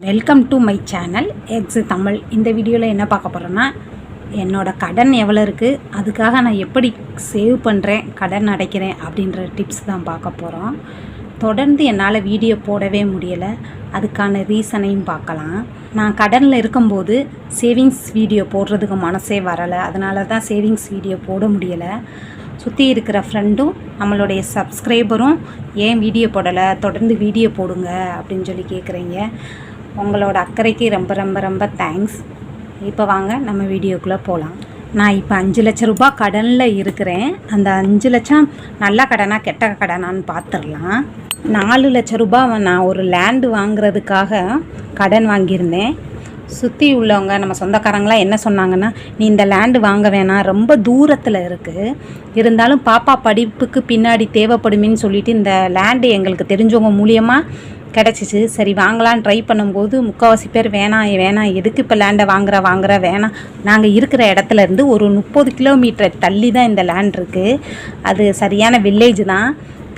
Welcome to my channel X Tamil இந்த வீடியோவில் என்ன பார்க்க போகிறேன்னா என்னோடய கடன் எவ்வளோ இருக்குது அதுக்காக நான் எப்படி சேவ் பண்ணுறேன் கடன் அடைக்கிறேன் அப்படின்ற டிப்ஸ் தான் பார்க்க போகிறோம் தொடர்ந்து என்னால் வீடியோ போடவே முடியலை அதுக்கான ரீசனையும் பார்க்கலாம். நான் கடனில் இருக்கும்போது சேவிங்ஸ் வீடியோ போடுறதுக்கு மனசே வரலை அதனால தான் சேவிங்ஸ் வீடியோ போட முடியலை. சுற்றி இருக்கிற ஃப்ரெண்டும் நம்மளுடைய சப்ஸ்கிரைபரும் ஏன் வீடியோ போடலை? தொடர்ந்து வீடியோ போடுங்க அப்படின்னு சொல்லி கேட்குறீங்க உங்களோட அக்கறைக்கு ரொம்ப ரொம்ப ரொம்ப தேங்க்ஸ் இப்போ வாங்க நம்ம வீடியோக்குள்ளே போகலாம் நான் இப்போ அஞ்சு லட்ச ரூபாய் கடனில் இருக்கிறேன். அந்த அஞ்சு லட்சம் நல்ல கடனா கெட்ட கடனான்னு பார்த்துடலாம் நாலு லட்ச ரூபா நான் ஒரு லேண்டு வாங்குறதுக்காக கடன் வாங்கியிருந்தேன். சுற்றி உள்ளவங்க நம்ம சொந்தக்காரங்களாம் என்ன சொன்னாங்கன்னா நீ இந்த லேண்டு வாங்க வேணாம். ரொம்ப தூரத்தில் இருக்குது இருந்தாலும் பாப்பா படிப்புக்கு பின்னாடி தேவைப்படுமேன்னு சொல்லிட்டு இந்த லேண்டு எங்களுக்கு தெரிஞ்சவங்க மூலியமாக கிடச்சிச்சு. சரி வாங்கலான்னு ட்ரை பண்ணும்போது முக்கால்வாசி பேர் வேணாம் வேணாம் எதுக்கு இப்போ லேண்டை வாங்குற வாங்குற வேணாம் நாங்கள் இருக்கிற இடத்துல இருந்து ஒரு முப்பது கிலோமீட்டர் தள்ளி தான் இந்த லேண்ட் இருக்குது அது சரியான வில்லேஜ் தான்.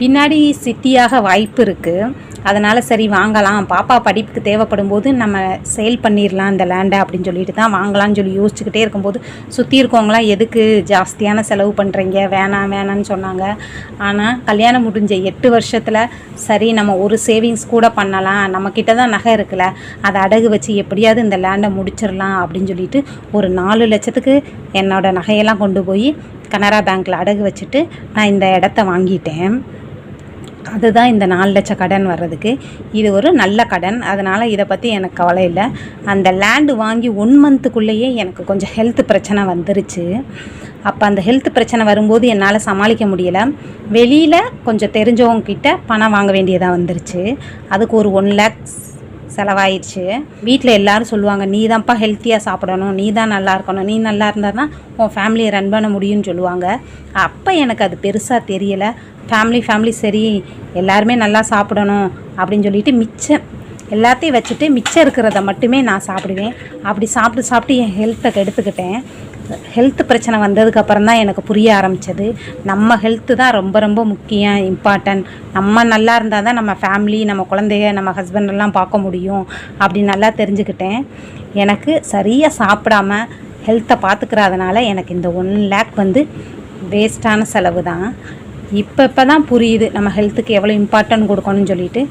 பின்னாடி சிட்டியாக வாய்ப்பு இருக்குது அதனால் சரி வாங்கலாம். பாப்பா படிப்புக்கு தேவைப்படும் போது நம்ம சேல் பண்ணிடலாம் இந்த லேண்டை அப்படின்னு சொல்லிட்டு தான் வாங்கலாம்னு சொல்லி யோசிச்சுக்கிட்டே இருக்கும்போது சுற்றி இருக்கவங்களாம் எதுக்கு ஜாஸ்தியான செலவு பண்ணுறீங்க வேணாம் வேணான்னு சொன்னாங்க. ஆனால் கல்யாணம் முடிஞ்ச எட்டு வருஷத்தில் சரி நம்ம ஒரு சேவிங்ஸ் கூட பண்ணலாம். நம்மக்கிட்ட தான் நகை இருக்குல்ல அதை அடகு வச்சு எப்படியாவது இந்த லேண்டை முடிச்சிடலாம் அப்படின்னு சொல்லிட்டு ஒரு நாலு லட்சத்துக்கு என்னோடய நகையெல்லாம் கொண்டு போய் கனரா பேங்க்கில் அடகு வச்சுட்டு நான் இந்த இடத்த வாங்கிட்டேன். அதுதான் இந்த நாலு லட்ச கடன் வர்றதுக்கு. இது ஒரு நல்ல கடன். அதனால் இதை பற்றி எனக்கு கவலை இல்லை. அந்த லேண்டு வாங்கி ஒன் மந்த்துக்குள்ளேயே எனக்கு கொஞ்சம் ஹெல்த் பிரச்சனை வந்துருச்சு. அப்போ அந்த ஹெல்த் பிரச்சனை வரும்போது என்னால் சமாளிக்க முடியலை. வெளியில் கொஞ்சம் தெரிஞ்சவங்கக்கிட்ட பணம் வாங்க வேண்டியதாக வந்துருச்சு. அதுக்கு ஒரு ஒன் லேக்ஸ் செலவாயிடுச்சு. வீட்டில் எல்லோரும் சொல்லுவாங்க நீ தான்ப்பா ஹெல்த்தியாக சாப்பிடணும். நீ தான் நல்லா இருக்கணும். நீ நல்லா இருந்தால் தான் உன் ஃபேமிலியை ரன் பண்ண முடியும்னு சொல்லுவாங்க. அப்போ எனக்கு அது பெருசாக தெரியலை. ஃபேமிலி ஃபேமிலி சரி எல்லாருமே நல்லா சாப்பிடணும் அப்படின்னு சொல்லிட்டு மிச்சம் எல்லாத்தையும் வச்சுட்டு மிச்சம் இருக்கிறத மட்டுமே நான் சாப்பிடுவேன். அப்படி சாப்பிட்டு சாப்பிட்டு என் ஹெல்த்தை கெடுத்துக்கிட்டேன். ஹெல்த் பிரச்சனை வந்ததுக்கப்புறம் தான் எனக்கு புரிய ஆரம்பித்தது நம்ம ஹெல்த்து தான் ரொம்ப ரொம்ப முக்கியம் இம்பார்ட்டன்ட் நம்ம நல்லா இருந்தால் தான் நம்ம ஃபேமிலி நம்ம குழந்தைய நம்ம ஹஸ்பண்ட் எல்லாம் பார்க்க முடியும் அப்படி நல்லா தெரிஞ்சுக்கிட்டேன். எனக்கு சரியாக சாப்பிடாம ஹெல்த்தை பார்த்துக்கிறதுனால எனக்கு இந்த ஒன் லேக் வந்து வேஸ்ட்டான செலவு தான். இப்போ இப்போ தான் புரியுது நம்ம ஹெல்த்துக்கு எவ்வளோ இம்பார்ட்டன்ட் கொடுக்கணும்னு சொல்லிட்டு.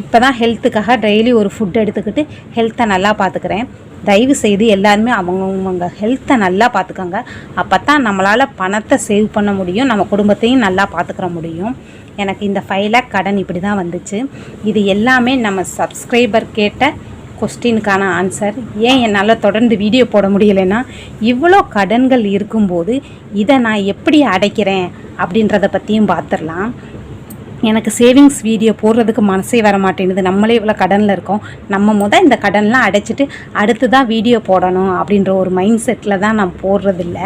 இப்போ தான் ஹெல்த்துக்காக டெய்லி ஒரு ஃபுட் எடுத்துக்கிட்டு ஹெல்த்தை நல்லா பார்த்துக்கிறேன். தயவு செய்து எல்லாருமே அவங்கவுங்க ஹெல்த்தை நல்லா பார்த்துக்கோங்க அப்போ தான் நம்மளால் பணத்தை சேவ் பண்ண முடியும். நம்ம குடும்பத்தையும் நல்லா பார்த்துக்கிற முடியும். எனக்கு இந்த ஃபைவ் லேக் கடன் இப்படி தான் வந்துச்சு. இது எல்லாமே நம்ம சப்ஸ்கிரைபர் கேட்ட கொஸ்டினுக்கான ஆன்சர் ஏன் என்னால் தொடர்ந்து வீடியோ போட முடியலைன்னா இவ்வளோ கடன்கள் இருக்கும்போது இதை நான் எப்படி அடைக்கிறேன் அப்படின்றத பற்றியும் பார்த்துடலாம் எனக்கு சேவிங்ஸ் வீடியோ போடுறதுக்கு மனசே வர மாட்டேங்குது நம்மளே இவ்வளோ கடனில் இருக்கோம். நம்ம முத இந்த கடன்லாம் அடைச்சிட்டு அடுத்து தான் வீடியோ போடணும் அப்படின்ற ஒரு மைண்ட் செட்டில் தான் நான் போடுறதில்ல.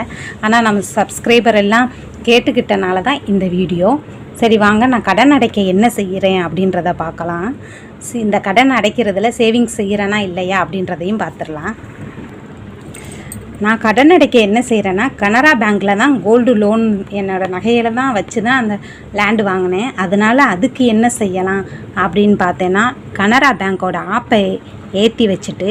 ஆனால் நம்ம சப்ஸ்கிரைபர் எல்லாம் கேட்டுக்கிட்டனால தான் இந்த வீடியோ சரி வாங்க நான் கடன் அடைக்க என்ன செய்கிறேன் அப்படின்றத பார்க்கலாம். இந்த கடன் அடைக்கிறதுல சேவிங்ஸ் செய்கிறேனா இல்லையா அப்படின்றதையும் பார்த்துடலாம். நான் கடன் அடைக்க என்ன செய்கிறேன்னா கனரா பேங்க்கில் தான் கோல்டு லோன் என்னோட நகையில தான் வச்சு தான் அந்த லேண்டு வாங்கினேன். அதனால் அதுக்கு என்ன செய்யலாம் அப்படின்னு பார்த்தேன்னா கனரா பேங்க்கோட ஆப்பை ஏற்றி வச்சுட்டு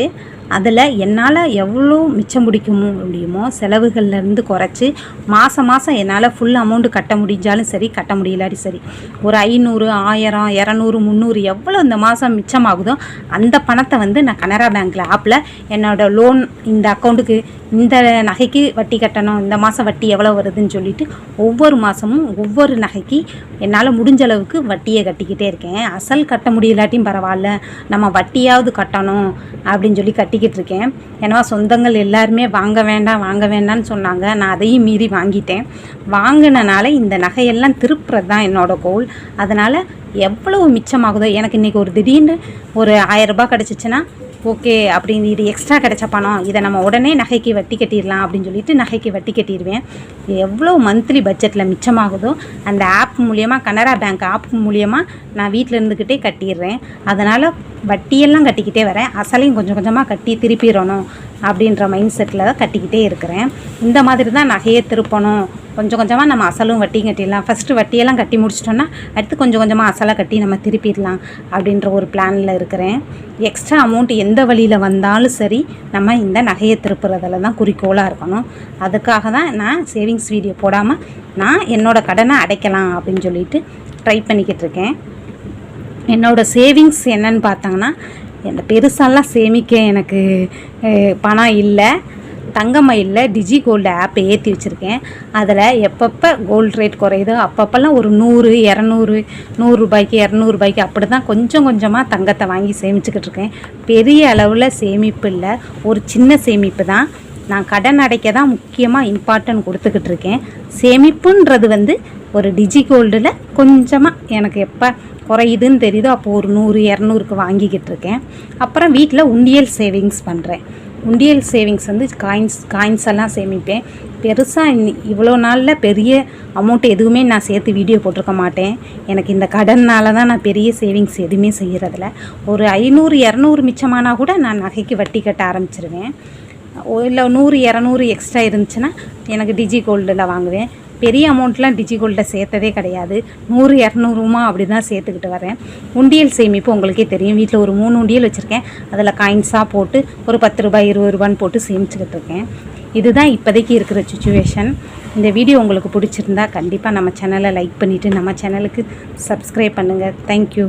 அதில் என்னால் எவ்வளோ மிச்சம் பிடிக்க முடியுமோ செலவுகள்லேருந்து குறைச்சி மாதம் மாதம் என்னால் ஃபுல் அமௌண்ட்டு கட்ட முடிஞ்சாலும் சரி கட்ட முடியலாடி சரி ஒரு ஐநூறு ஆயிரம் இரநூறு முந்நூறு எவ்வளோ இந்த மாதம் மிச்சமாகுதோ அந்த பணத்தை வந்து நான் கனரா பேங்க்கில் ஆப்பில் என்னோட லோன் இந்த அக்கௌண்ட்டுக்கு இந்த நகைக்கு வட்டி கட்டணும் இந்த மாதம் வட்டி எவ்வளோ வருதுன்னு சொல்லிட்டு ஒவ்வொரு மாதமும் ஒவ்வொரு நகைக்கு என்னால் முடிஞ்ச அளவுக்கு வட்டியை கட்டிக்கிட்டே இருக்கேன். அசல் கட்ட முடியலாட்டியும் பரவாயில்ல. நம்ம வட்டியாவது கட்டணும் அப்படின்னு சொல்லி கட்டி வாங்கிக்கிட்டு இருக்கேன் ஏன்னா சொந்தங்கள் எல்லாருமே வாங்க வேண்டாம் வாங்க வேண்டாம்னு சொன்னாங்க. நான் அதையும் மீறி வாங்கிட்டேன். வாங்கினனால இந்த நகையெல்லாம் திருப்புறது தான் என்னோட கோல் அதனால் எவ்வளவு மிச்சமாகுதோ எனக்கு இன்றைக்கி ஒரு திடீர்னு ஒரு ஆயிரம் ரூபாய் கிடச்சிச்சின்னா ஓகே அப்படின்னு இது எக்ஸ்ட்ரா கிடைச்ச பணம். இதை நம்ம உடனே நகைக்கு வட்டி கட்டிடலாம் அப்படின்னு சொல்லிட்டு நகைக்கு வட்டி கட்டிடுவேன். எவ்வளோ மந்த்லி பட்ஜெட்டில் மிச்சமாகுதோ அந்த ஆப் மூலியமாக கனரா பேங்க் ஆப் மூலியமாக நான் வீட்டில் இருந்துக்கிட்டே கட்டிடுறேன். அதனால் வட்டியெல்லாம் கட்டிக்கிட்டே வரேன். அசலையும் கொஞ்சம் கொஞ்சமாக கட்டி திருப்பிடணும். அப்படின்ற மைண்ட் செட்டில் தான் கட்டிக்கிட்டே இருக்கிறேன். இந்த மாதிரி தான் நகையை திருப்பணும். கொஞ்சம் கொஞ்சமாக நம்ம அசலும் வட்டியும் கட்டிடலாம். ஃபஸ்ட்டு வட்டியெல்லாம் கட்டி முடிச்சிட்டோன்னா அடுத்து கொஞ்சம் கொஞ்சமாக அசலை கட்டி நம்ம திருப்பிடலாம் அப்படின்ற ஒரு பிளானில் இருக்கிறேன். எக்ஸ்ட்ரா அமௌண்ட் எந்த வழியில் வந்தாலும் சரி நம்ம இந்த நகையை திருப்புறதுல தான் குறிக்கோளாக இருக்கணும். அதுக்காக தான் நான் சேவிங்ஸ் வீடியோ போடாமல் நான் என்னோடய கடனை அடைக்கலாம் அப்படின்னு சொல்லிட்டு ட்ரை பண்ணிக்கிட்டு இருக்கேன். என்னோட சேவிங்ஸ் என்னன்னு பார்த்தாங்கன்னா என்ன பெருசாலாம் சேமிக்க எனக்கு பணம் இல்லை. தங்கமயிலில் டிஜி கோல்டு ஆப்பை ஏற்றி வச்சுருக்கேன். அதில் எப்பப்போ கோல்டு ரேட் குறையுதோ அப்பப்போல்லாம் ஒரு நூறு இரநூறு நூறுரூபாய்க்கு இரநூறுபாய்க்கு அப்படி தான் கொஞ்சம் கொஞ்சமாக தங்கத்தை வாங்கி சேமிச்சுக்கிட்டு இருக்கேன். பெரிய அளவில் சேமிப்பு இல்லை. ஒரு சின்ன சேமிப்பு தான். நான் கடன் அடைக்க தான் முக்கியமாக இம்பார்ட்டன்ட் கொடுத்துக்கிட்டு இருக்கேன். சேமிப்புன்றது வந்து ஒரு டிஜி கோல்டில் கொஞ்சமாக எனக்கு எப்போ குறையுதுன்னு தெரியுதோ அப்போ ஒரு நூறு இரநூறுக்கு வாங்கிக்கிட்டு இருக்கேன். அப்புறம் வீட்டில் உண்டியல் சேவிங்ஸ் பண்ணுறேன் உண்டியல் சேவிங்ஸ் வந்து காயின்ஸ் காயின்ஸ் எல்லாம் சேமிப்பேன். பெருசாக இவ்வளோ நாளில் பெரிய அமௌண்ட் எதுவுமே நான் சேர்த்து வீடியோ போட்டிருக்க மாட்டேன். எனக்கு இந்த கடன்னால தான் நான் பெரிய சேவிங்ஸ் எதுவுமே செய்கிறதில்ல ஒரு ஐநூறு இரநூறு மிச்சமானா கூட நான் நகைக்கு வட்டி கட்ட ஆரம்பிச்சிருவேன். இல்லை நூறு இரநூறு எக்ஸ்ட்ரா இருந்துச்சுன்னா எனக்கு டிஜி கோல்டில் வாங்குவேன். பெரிய அமௌண்ட்லாம் டிஜி கோல்டில் சேர்த்ததே கிடையாது. நூறு இரநூறுமா அப்படி தான் சேர்த்துக்கிட்டு வரேன் உண்டியல் சேமிப்பு உங்களுக்கே தெரியும். வீட்டில் ஒரு மூணு உண்டியல் வச்சுருக்கேன். அதில் காயின்ஸாக போட்டு ஒரு பத்து ரூபாய் இருபது ரூபான்னு போட்டு சேமிச்சுக்கிட்டு இருக்கேன். இதுதான் இப்போதைக்கு இருக்கிற சுச்சுவேஷன் இந்த வீடியோ உங்களுக்கு பிடிச்சிருந்தா கண்டிப்பாக நம்ம சேனலை லைக் பண்ணிவிட்டு நம்ம சேனலுக்கு சப்ஸ்கிரைப் பண்ணுங்கள் தேங்க்யூ